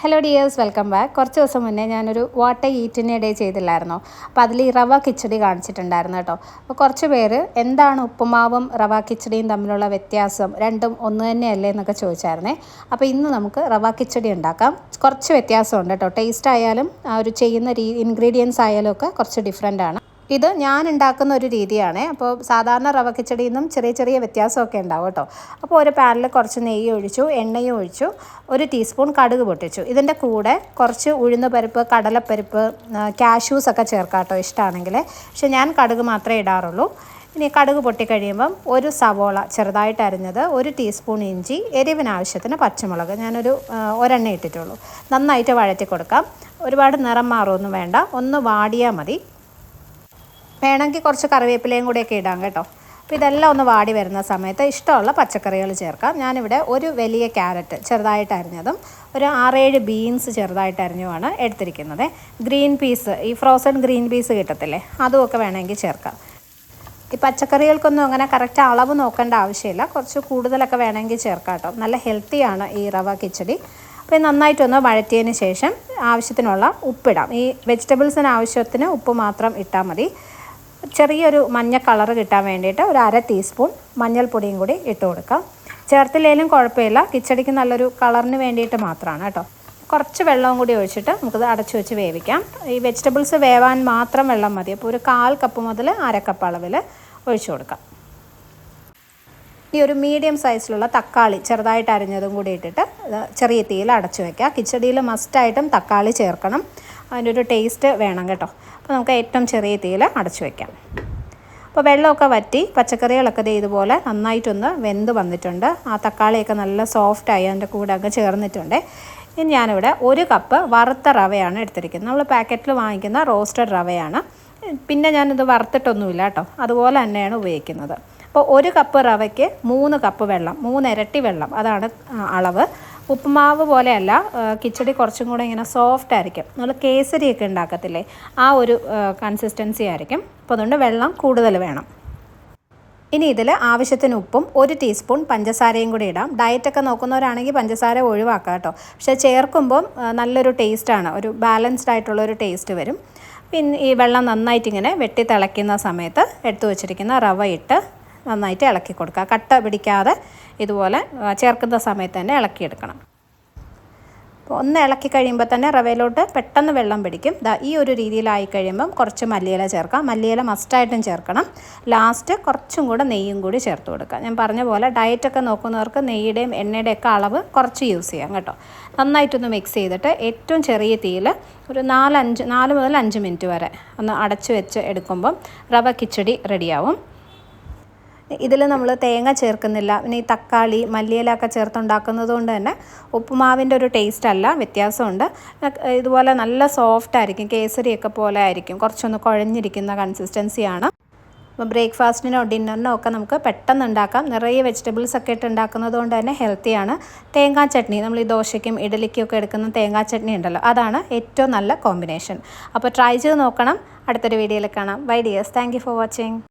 Hello dears welcome back കുറച്ച് ദിവസം മുന്നേ ഞാനൊരു വാട്ടർ ഈറ്റിനെ ഡേ ചെയ്തില്ലായിരുന്നോ. അപ്പോൾ അതിൽ ഈ റവ കിച്ചടി കാണിച്ചിട്ടുണ്ടായിരുന്നു കേട്ടോ. അപ്പോൾ കുറച്ച് പേര് എന്താണ് ഉപ്പുമാവും റവ കിച്ചടിയും തമ്മിലുള്ള വ്യത്യാസം രണ്ടും ഒന്ന് തന്നെയല്ലേ എന്നൊക്കെ ചോദിച്ചായിരുന്നേ. അപ്പോൾ ഇന്ന് നമുക്ക് റവ കിച്ചടി ഉണ്ടാക്കാം. കുറച്ച് വ്യത്യാസമുണ്ട് കേട്ടോ. ടേസ്റ്റ് ആയാലും ആ ഒരു ചെയ്യുന്ന രീ ഇൻഗ്രീഡിയൻസ് ആയാലും ഒക്കെ കുറച്ച് ഡിഫറെന്റ് ആണ്. ഇത് ഞാൻ ഉണ്ടാക്കുന്ന ഒരു രീതിയാണ്. അപ്പോൾ സാധാരണ റവ കിച്ചടിയിൽ നിന്നും ചെറിയ ചെറിയ വ്യത്യാസമൊക്കെ ഉണ്ടാവും കേട്ടോ. അപ്പോൾ ഒരു പാനിൽ കുറച്ച് നെയ്യ് ഒഴിച്ചു എണ്ണയും ഒഴിച്ചു ഒരു ടീസ്പൂൺ കടുക് പൊട്ടിച്ചു. ഇതിന്റെ കൂടെ കുറച്ച് ഉഴുന്ന പരിപ്പ് കടലപ്പരിപ്പ് കാഷ്യൂസ് ഒക്കെ ചേർക്കാം കേട്ടോ ഇഷ്ടമാണെങ്കിൽ പക്ഷെ ഞാൻ കടുക് മാത്രമേ ഇടാറുള്ളൂ. ഇനി കടുക് പൊട്ടിക്കഴിയുമ്പം ഒരു സവോള ചെറുതായിട്ട് അരിഞ്ഞത് ഒരു ടീസ്പൂൺ ഇഞ്ചി എരിവിന് ആവശ്യത്തിന് പച്ചമുളക്. ഞാനൊരു ഒരെണ്ണ ഇട്ടിട്ടുള്ളൂ. നന്നായിട്ട് വഴറ്റി കൊടുക്കാം. ഒരുപാട് നിറം മാറുമൊന്നും വേണ്ട. ഒന്ന് വാടിയാൽ മതി. വേണമെങ്കിൽ കുറച്ച് കറിവേപ്പിലയും കൂടെയൊക്കെ ഇടാം കേട്ടോ. അപ്പോൾ ഇതെല്ലാം ഒന്ന് വാടി വരുന്ന സമയത്ത് ഇഷ്ടമുള്ള പച്ചക്കറികൾ ചേർക്കാം. ഞാനിവിടെ ഒരു വലിയ ക്യാരറ്റ് ചെറുതായിട്ട് അരിഞ്ഞതും ഒരു ആറേഴ് ബീൻസ് ചെറുതായിട്ട് അരിഞ്ഞുമാണ് എടുത്തിരിക്കുന്നത്. ഗ്രീൻ പീസ് ഈ ഫ്രോസൺ ഗ്രീൻ പീസ് കിട്ടത്തില്ലേ അതുമൊക്കെ വേണമെങ്കിൽ ചേർക്കാം. ഈ പച്ചക്കറികൾക്കൊന്നും അങ്ങനെ കറക്റ്റ് അളവ് നോക്കേണ്ട ആവശ്യമില്ല. കുറച്ച് കൂടുതലൊക്കെ വേണമെങ്കിൽ ചേർക്കാം കേട്ടോ. നല്ല ഹെൽത്തിയാണ് ഈ റവ കിച്ചടി. അപ്പോൾ നന്നായിട്ടൊന്ന് വഴറ്റിയതിന് ശേഷം ആവശ്യത്തിനുള്ള ഉപ്പിടാം. ഈ വെജിറ്റബിൾസിന് ആവശ്യത്തിന് ഉപ്പ് മാത്രം ഇട്ടാൽ മതി. ചെറിയൊരു മഞ്ഞ കളർ കിട്ടാൻ വേണ്ടിയിട്ട് ഒരു അര ടീസ്പൂൺ മഞ്ഞൾപ്പൊടിയും കൂടി ഇട്ട് കൊടുക്കാം. ചേർത്തില്ലെങ്കിലും കുഴപ്പമില്ല. കിച്ചടിക്ക് നല്ലൊരു കളറിന് വേണ്ടിയിട്ട് മാത്രമാണ് കേട്ടോ. കുറച്ച് വെള്ളവും കൂടി ഒഴിച്ചിട്ട് നമുക്കത് അടച്ചു വെച്ച് വേവിക്കാം. ഈ വെജിറ്റബിൾസ് വേവാൻ മാത്രം വെള്ളം മതി. അപ്പോൾ ഒരു കാൽ കപ്പ് മുതൽ അര കപ്പ് അളവിൽ ഒഴിച്ചു കൊടുക്കാം. ഈ ഒരു മീഡിയം സൈസിലുള്ള തക്കാളി ചെറുതായിട്ട് അരിഞ്ഞതും കൂടി ഇട്ടിട്ട് ചെറിയ തീയിൽ അടച്ചു വയ്ക്കുക കിച്ചടിയിൽ മസ്റ്റായിട്ടും തക്കാളി ചേർക്കണം. അതിന്റെ ഒരു ടേസ്റ്റ് വേണം കേട്ടോ. അപ്പോൾ നമുക്ക് ഏറ്റവും ചെറിയ തീയിൽ അടച്ചു വയ്ക്കാം അപ്പോൾ വെള്ളമൊക്കെ വറ്റി പച്ചക്കറികളൊക്കെ ദേ ഇതുപോലെ നന്നായിട്ടൊന്ന് വെന്ത് വന്നിട്ടുണ്ട്. ആ തക്കാളിയൊക്കെ നല്ല സോഫ്റ്റായി അതിന്റെ കൂടെ അങ്ങ് ചേർന്നിട്ടുണ്ട്. ഇനി ഞാനിവിടെ ഒരു കപ്പ് വറുത്ത റവയാണ് എടുത്തിരിക്കുന്നത്. നമ്മൾ പാക്കറ്റിൽ വാങ്ങിക്കുന്ന റോസ്റ്റഡ് റവയാണ്. പിന്നെ ഞാനിത് വറുത്തിട്ടൊന്നുമില്ല കേട്ടോ. അതുപോലെ തന്നെയാണ് ഉപയോഗിക്കുന്നത്. അപ്പോൾ ഒരു കപ്പ് റവയ്ക്ക് മൂന്ന് കപ്പ് വെള്ളം മൂന്നിരട്ടി വെള്ളം. അതാണ് അളവ്. ഉപ്പുമാവ് പോലെയല്ല കിച്ചടി കുറച്ചും കൂടെ ഇങ്ങനെ സോഫ്റ്റ് ആയിരിക്കും. നമ്മൾ കേസരിയൊക്കെ ഉണ്ടാക്കത്തില്ലേ? ആ ഒരു കൺസിസ്റ്റൻസി ആയിരിക്കും. അപ്പോൾ അതുകൊണ്ട് വെള്ളം കൂടുതൽ വേണം. ഇനി ഇതിൽ ആവശ്യത്തിന് ഉപ്പും ഒരു ടീസ്പൂൺ പഞ്ചസാരയും കൂടി ഇടാം. ഡയറ്റൊക്കെ നോക്കുന്നവരാണെങ്കിൽ പഞ്ചസാര ഒഴിവാക്കാം കേട്ടോ. പക്ഷേ ചേർക്കുമ്പം നല്ലൊരു ടേസ്റ്റാണ് ഒരു ബാലൻസ്ഡ് ആയിട്ടുള്ള ഒരു ടേസ്റ്റ് വരും. പിന്നെ ഈ വെള്ളം നന്നായിട്ട് ഇങ്ങനെ വെട്ടി തിളയ്ക്കുന്ന സമയത്ത് എടുത്തു വച്ചിരിക്കുന്ന റവ ഇട്ട് നന്നായിട്ട് ഇളക്കി കൊടുക്കുക. കട്ട പിടിക്കാതെ ഇതുപോലെ ചേർക്കുന്ന സമയത്ത് തന്നെ ഇളക്കിയെടുക്കണം. അപ്പോൾ ഒന്ന് ഇളക്കി കഴിയുമ്പോൾ തന്നെ റവയിലോട്ട് പെട്ടെന്ന് വെള്ളം പിടിക്കും. ദാ ഈ ഒരു രീതിയിലായി കഴിയുമ്പം കുറച്ച് മല്ലിയില ചേർക്കാം. മല്ലിയില മസ്റ്റായിട്ടും ചേർക്കണം. ലാസ്റ്റ് കുറച്ചും കൂടെ നെയ്യും കൂടി ചേർത്ത് കൊടുക്കുക. ഞാൻ പറഞ്ഞ പോലെ ഡയറ്റൊക്കെ നോക്കുന്നവർക്ക് നെയ്യുടെയും എണ്ണയുടെയൊക്കെ അളവ് കുറച്ച് യൂസ് ചെയ്യാം കേട്ടോ. നന്നായിട്ടൊന്ന് മിക്സ് ചെയ്തിട്ട് ഏറ്റവും ചെറിയ തീയിൽ ഒരു നാലഞ്ച് നാല് മുതൽ അഞ്ച് മിനിറ്റ് വരെ ഒന്ന് അടച്ചു വെച്ച് എടുക്കുമ്പം റവ കിച്ചടി റെഡിയാവും ഇതിൽ നമ്മൾ തേങ്ങ ചേർക്കുന്നില്ല. പിന്നെ ഈ തക്കാളി മല്ലിയിലൊക്കെ ചേർത്തുണ്ടാക്കുന്നത് കൊണ്ട് തന്നെ ഉപ്പുമാവിന്റെ ഒരു ടേസ്റ്റ് അല്ല വ്യത്യാസമുണ്ട്. ഇതുപോലെ നല്ല സോഫ്റ്റ് ആയിരിക്കും കേസരിയൊക്കെ പോലെ ആയിരിക്കും. കുറച്ചൊന്ന് കുഴഞ്ഞിരിക്കുന്ന കൺസിസ്റ്റൻസിയാണ് അപ്പോൾ ബ്രേക്ക്ഫാസ്റ്റിനോ ഡിന്നറിനോ ഒക്കെ നമുക്ക് പെട്ടെന്ന് ഉണ്ടാക്കാം. നിറയെ വെജിറ്റബിൾസ് ഒക്കെ ഇട്ട് ഉണ്ടാക്കുന്നത് കൊണ്ട് തന്നെ ഹെൽത്തിയാണ് തേങ്ങാ ചട്നി നമ്മൾ ഈ ദോശയ്ക്കും ഇഡലിക്കും ഒക്കെ എടുക്കുന്ന തേങ്ങാ ചട്നി ഉണ്ടല്ലോ അതാണ് ഏറ്റവും നല്ല കോമ്പിനേഷൻ അപ്പോൾ ട്രൈ ചെയ്ത് നോക്കണം. അടുത്തൊരു വീഡിയോയിൽ കാണാം. Bye dears thank for watching